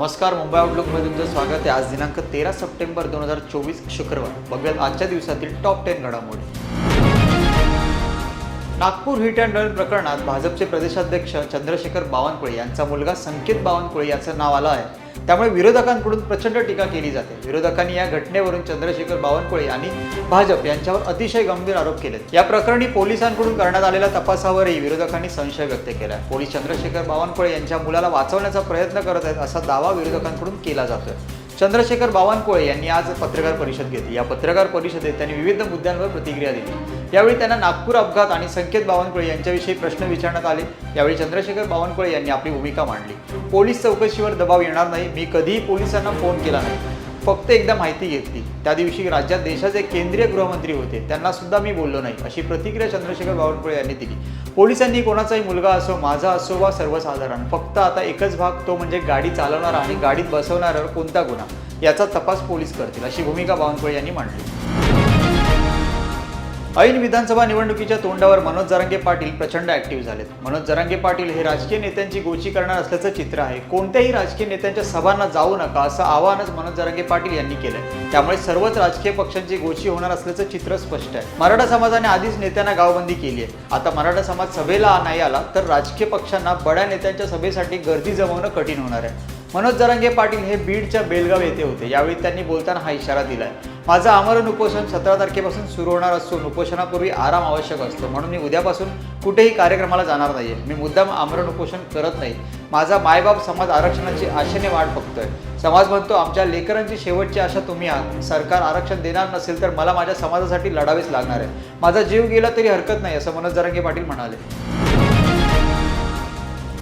नमस्कार मुंबई आउटलुकमध्ये तुमचं स्वागत आहे. आज दिनांक तेरा सप्टेंबर दोन हजार चोवीस शुक्रवार. बघूयात आजच्या दिवसातील टॉप टेन घडामोडी. नागपूर हिट अँड रन प्रकरणात भाजपचे प्रदेशाध्यक्ष चंद्रशेखर बावनकुळे यांचा मुलगा संकेत बावनकुळे याचं नाव आलं आहे. त्यामुळे विरोधकांकडून प्रचंड टीका केली जाते. विरोधकांनी या घटनेवरून चंद्रशेखर बावनकुळे आणि भाजप यांच्यावर अतिशय गंभीर आरोप केलेत. या प्रकरणी पोलिसांकडून करण्यात आलेल्या तपासावरही विरोधकांनी संशय व्यक्त केला आहे पोलीस चंद्रशेखर बावनकुळे यांच्या मुलाला वाचवण्याचा प्रयत्न करत आहेत असा दावा विरोधकांकडून केला जातोय. चंद्रशेखर बावनकुळे यांनी आज पत्रकार परिषद घेतली. या पत्रकार परिषदेत त्यांनी विविध मुद्द्यांवर प्रतिक्रिया दिली. यावेळी त्यांना नागपूर अपघात आणि संकेत बावनकुळे यांच्याविषयी प्रश्न विचारण्यात आले. यावेळी चंद्रशेखर बावनकुळे यांनी आपली भूमिका मांडली. पोलीस चौकशीवर दबाव येणार नाही. मी कधीही पोलिसांना फोन केला नाही. फक्त एकदा माहिती घेतली. त्या दिवशी राज्यात देशाचे केंद्रीय गृहमंत्री होते. त्यांना सुद्धा मी बोललो नाही अशी प्रतिक्रिया चंद्रशेखर बावनकुळे यांनी दिली. पोलिसांनी कोणाचाही मुलगा असो माझा असो वा सर्वसाधारण फक्त आता एकच भाग तो म्हणजे गाडी चालवणारा आणि गाडीत बसवणाऱ्यावर कोणता गुन्हा? याचा तपास पोलीस करतील अशी भूमिका बावनकुळे यांनी मांडली. ऐन विधानसभा निवडणुकीच्या तोंडावर मनोज जरांगे पाटील प्रचंड ऍक्टिव्ह झालेत. मनोज जरांगे पाटील हे राजकीय नेत्यांची गोची करणार असल्याचं चित्र आहे. कोणत्याही राजकीय नेत्यांच्या सभांना जाऊ नका असं आवाहनच मनोज जरांगे पाटील यांनी केलंय. त्यामुळे सर्वच राजकीय पक्षांची गोची होणार असल्याचं चित्र स्पष्ट आहे. मराठा समाजाने आधीच नेत्यांना गावबंदी केली आहे. आता मराठा समाज सभेला नाही आला तर राजकीय पक्षांना बड्या नेत्यांच्या सभेसाठी गर्दी जमवणं कठीण होणार आहे. मनोज जरांगे पाटील हे बीडच्या बेलगाव येथे होते. यावेळी त्यांनी बोलताना हा इशारा दिलाय. माझं आमरण उपोषण सतरा तारखेपासून सुरू होणार असून उपोषणापूर्वी आराम आवश्यक असतो. म्हणून मी उद्यापासून कुठेही कार्यक्रमाला जाणार नाहीये. मी मुद्दाम आमरण उपोषण करत नाही. माझा मायबाप समाज आरक्षणाची आशेने वाट बघतोय. समाज म्हणतो आमच्या लेकरांची शेवटची आशा तुम्ही आहात. सरकार आरक्षण देणार नसेल तर मला माझ्या समाजासाठी लढावेच लागणार आहे. माझा जीव गेला तरी हरकत नाही असं मनोज जरांगे पाटील म्हणाले.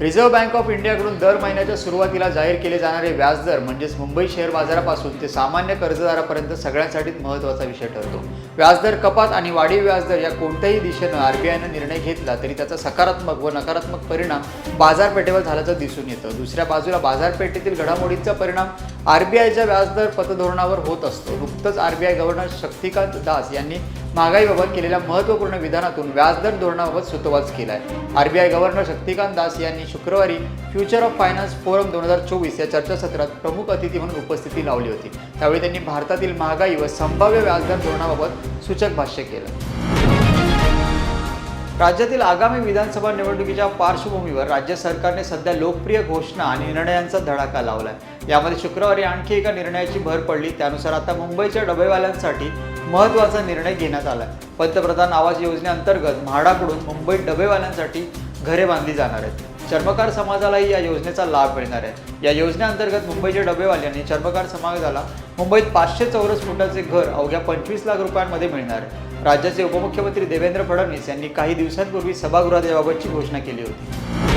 रिझर्व्ह बँक ऑफ इंडियाकडून दर महिन्याच्या सुरुवातीला जाहीर केले जाणारे व्याजदर म्हणजेच मुंबई शेअर बाजारापासून ते सामान्य कर्जदारापर्यंत सगळ्यांसाठीच महत्त्वाचा विषय ठरतो. व्याजदर कपात आणि वाढीव व्याजदर या कोणत्याही दिशेनं आर बी आयनं निर्णय घेतला तरी त्याचा सकारात्मक व नकारात्मक परिणाम बाजारपेठेवर झाल्याचं दिसून येतं. दुसऱ्या बाजूला बाजारपेठेतील घडामोडींचा परिणाम आर बी आयच्या व्याजदर पतधोरणावर होत असतो. नुकतंच R B I governor Shaktikanta Das यांनी महागाईबाबत केलेल्या महत्त्वपूर्ण विधानातून व्याजदर धोरणाबाबत सुतोवाच केला आहे R B I governor Shaktikanta Das यांनी शुक्रवारी फ्युचर ऑफ फायनान्स फोरम दोन हजार चोवीस या चर्चासत्रात प्रमुख अतिथी म्हणून उपस्थिती लावली होती. त्यावेळी त्यांनी भारतातील महागाई व संभाव्य व्याजदर धोरणाबाबत सूचक भाष्य केलं. राज्यातील आगामी विधानसभा निवडणुकीच्या पार्श्वभूमीवर राज्य सरकारने सध्या लोकप्रिय घोषणा आणि निर्णयांचा धडाका लावला आहे यामध्ये शुक्रवारी आणखी एका निर्णयाची भर पडली. त्यानुसार आता मुंबईच्या डबेवाल्यांसाठी महत्त्वाचा निर्णय घेण्यात आलाय पंतप्रधान आवास योजनेअंतर्गत म्हाडाकडून मुंबईत डबेवाल्यांसाठी घरे बांधली जाणार आहेत. चर्मकार समाजालाही या योजनेचा लाभ मिळणार आहे. या योजनेअंतर्गत मुंबईच्या डबेवाल्यांनी चर्मकार समाजाला मुंबईत पाचशे चौरस फुटाचे घर अवघ्या पंचवीस लाख रुपयांमध्ये मिळणार आहे. राज्याचे उपमुख्यमंत्री देवेंद्र फडणवीस यांनी काही दिवसांपूर्वी सभागृहात याबाबतची घोषणा केली होती.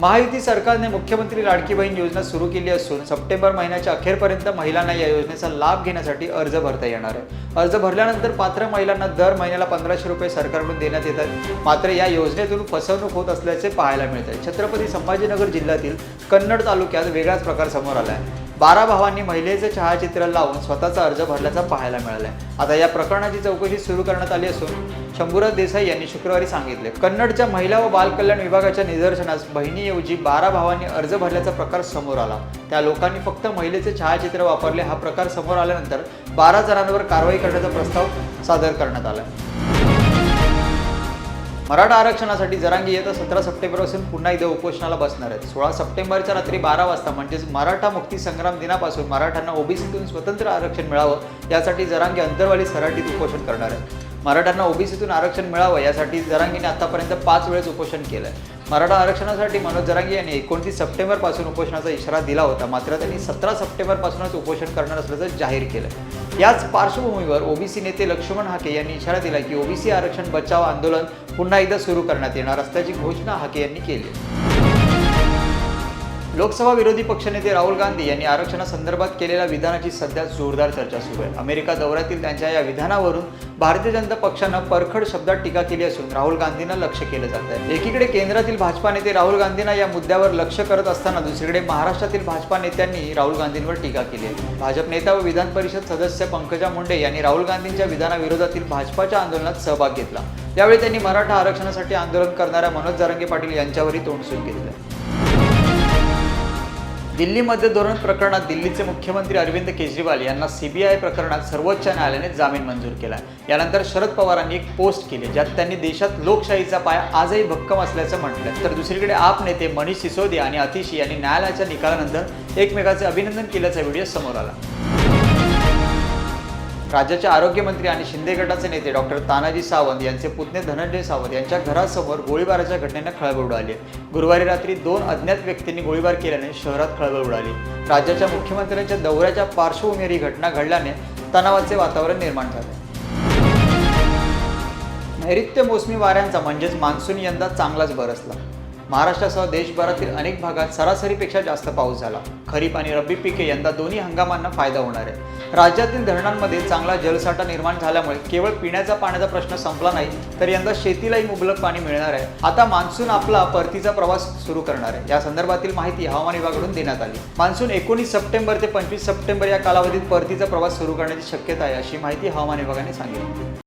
महायुती सरकारने मुख्यमंत्री लाडकी बहीण योजना सुरू केली असून सप्टेंबर महिन्याच्या अखेरपर्यंत महिलांना या योजनेचा लाभ घेण्यासाठी अर्ज भरता येणार आहे. अर्ज भरल्यानंतर पात्र महिलांना दर महिन्याला पंधराशे रुपये सरकारकडून देण्यात येतात मात्र या योजनेतून फसवणूक होत असल्याचे पाहायला मिळत आहे. छत्रपती संभाजीनगर जिल्ह्यातील कन्नड तालुक्यात वेगळाच प्रकार समोर आला आहे. बारा भावांनी महिलेचे छायाचित्र लावून स्वतःचा अर्ज भरल्याचा पाहायला मिळालाय. आता या प्रकरणाची चौकशी सुरू करण्यात आली असून शंभूराज देसाई यांनी शुक्रवारी सांगितले कन्नडच्या महिला व बालकल्याण विभागाच्या निदर्शनास बहिणीऐवजी बारा भावांनी अर्ज भरल्याचा प्रकार समोर आला. त्या लोकांनी फक्त महिलेचे छायाचित्र वापरले. हा प्रकार समोर आल्यानंतर बारा जणांवर कारवाई करण्याचा प्रस्ताव सादर करण्यात आला. मराठा आरक्षणासाठी जरांगी येत्या सतरा सप्टेंबरपासून पुन्हा एकदा उपोषणाला बसणार आहेत. सोळा सप्टेंबरच्या रात्री बारा वाजता म्हणजेच मराठा मुक्ती संग्राम दिनापासून मराठ्यांना ओबीसीतून स्वतंत्र आरक्षण मिळावं यासाठी जरांगी अंतरवाली सराटीत उपोषण करणार आहेत. मराठ्यांना ओबीसीतून आरक्षण मिळावं यासाठी जरांगीने आतापर्यंत पाच वेळेस उपोषण केलं आहे मराठा आरक्षणासाठी मनोज जरांगी यांनी एकोणतीस सप्टेंबरपासून उपोषणाचा इशारा दिला होता मात्र त्यांनी सतरा सप्टेंबरपासूनच उपोषण करणार असल्याचं जाहीर केलं याच पार्श्वभूमीवर ओबीसी नेते लक्ष्मण हाके यांनी इशारा दिला की ओबीसी आरक्षण बचाव आंदोलन पुन्हा एकदा सुरू करण्यात येणार असल्याची घोषणा हाके यांनी केली लोकसभा विरोधी पक्षनेते राहुल गांधी यांनी आरक्षणासंदर्भात केलेल्या विधानाची सध्या जोरदार चर्चा सुरू आहे. अमेरिका दौऱ्यातील त्यांच्या या विधानावरून भारतीय जनता पक्षानं परखड शब्दात टीका केली असून राहुल गांधींना लक्ष केलं जात आहे. एकीकडे केंद्रातील भाजपा नेते राहुल गांधींना या मुद्द्यावर लक्ष करत असताना दुसरीकडे महाराष्ट्रातील भाजपा नेत्यांनी राहुल गांधींवर टीका केली आहे. भाजप नेता व विधान परिषद सदस्य पंकजा मुंडे यांनी राहुल गांधींच्या विधानाविरोधातील भाजपाच्या आंदोलनात सहभाग घेतला. यावेळी त्यांनी मराठा आरक्षणासाठी आंदोलन करणाऱ्या मनोज जारंगे पाटील यांच्यावरही तोंड सुरू केलेलं आहे. दिल्लीमध्ये धोरण प्रकरणात दिल्लीचे मुख्यमंत्री अरविंद केजरीवाल यांना सीबीआय प्रकरणात सर्वोच्च न्यायालयाने जामीन मंजूर केला. यानंतर शरद पवारांनी एक पोस्ट केली ज्यात त्यांनी देशात लोकशाहीचा पाया आजही भक्कम असल्याचं म्हटलं तर दुसरीकडे आप नेते मनीष सिसोदिया आणि अतिशी यांनी न्यायालयाच्या निकालानंतर एकमेकाचे अभिनंदन केल्याचा व्हिडिओ समोर आला. राज्याचे आरोग्यमंत्री आणि शिंदे गटाचे नेते डॉक्टर तानाजी सावंत यांचे पुतणे धनंजय सावंत यांच्या घरासमोर गोळीबाराच्या घटनेनं खळबळ उडाली. गुरुवारी रात्री दोन अज्ञात व्यक्तींनी गोळीबार केल्याने शहरात खळबळ उडाली. राज्याच्या मुख्यमंत्र्यांच्या दौऱ्याच्या पार्श्वभूमीवर ही घटना घडल्याने तणावाचे वातावरण निर्माण झाले. नैऋत्य मोसमी वाऱ्यांचा म्हणजेच मान्सून यंदा चांगलाच बरसला. महाराष्ट्रासह देशभरातील अनेक भागात सरासरीपेक्षा जास्त पाऊस झाला. खरीप आणि रब्बी पिके यंदा दोन्ही हंगामांना फायदा होणार आहे. राज्यातील धरणांमध्ये चांगला जलसाठा निर्माण झाल्यामुळे केवळ पिण्याचा पाण्याचा प्रश्न संपला नाही तर यंदा शेतीलाही मुबलक पाणी मिळणार आहे. आता मान्सून आपला परतीचा प्रवास सुरू करणार आहे. या संदर्भातील माहिती हवामान विभागाकडून देण्यात आली. मान्सून एकोणीस सप्टेंबर ते पंचवीस सप्टेंबर या कालावधीत परतीचा प्रवास सुरू करण्याची शक्यता आहे अशी माहिती हवामान विभागाने सांगितली.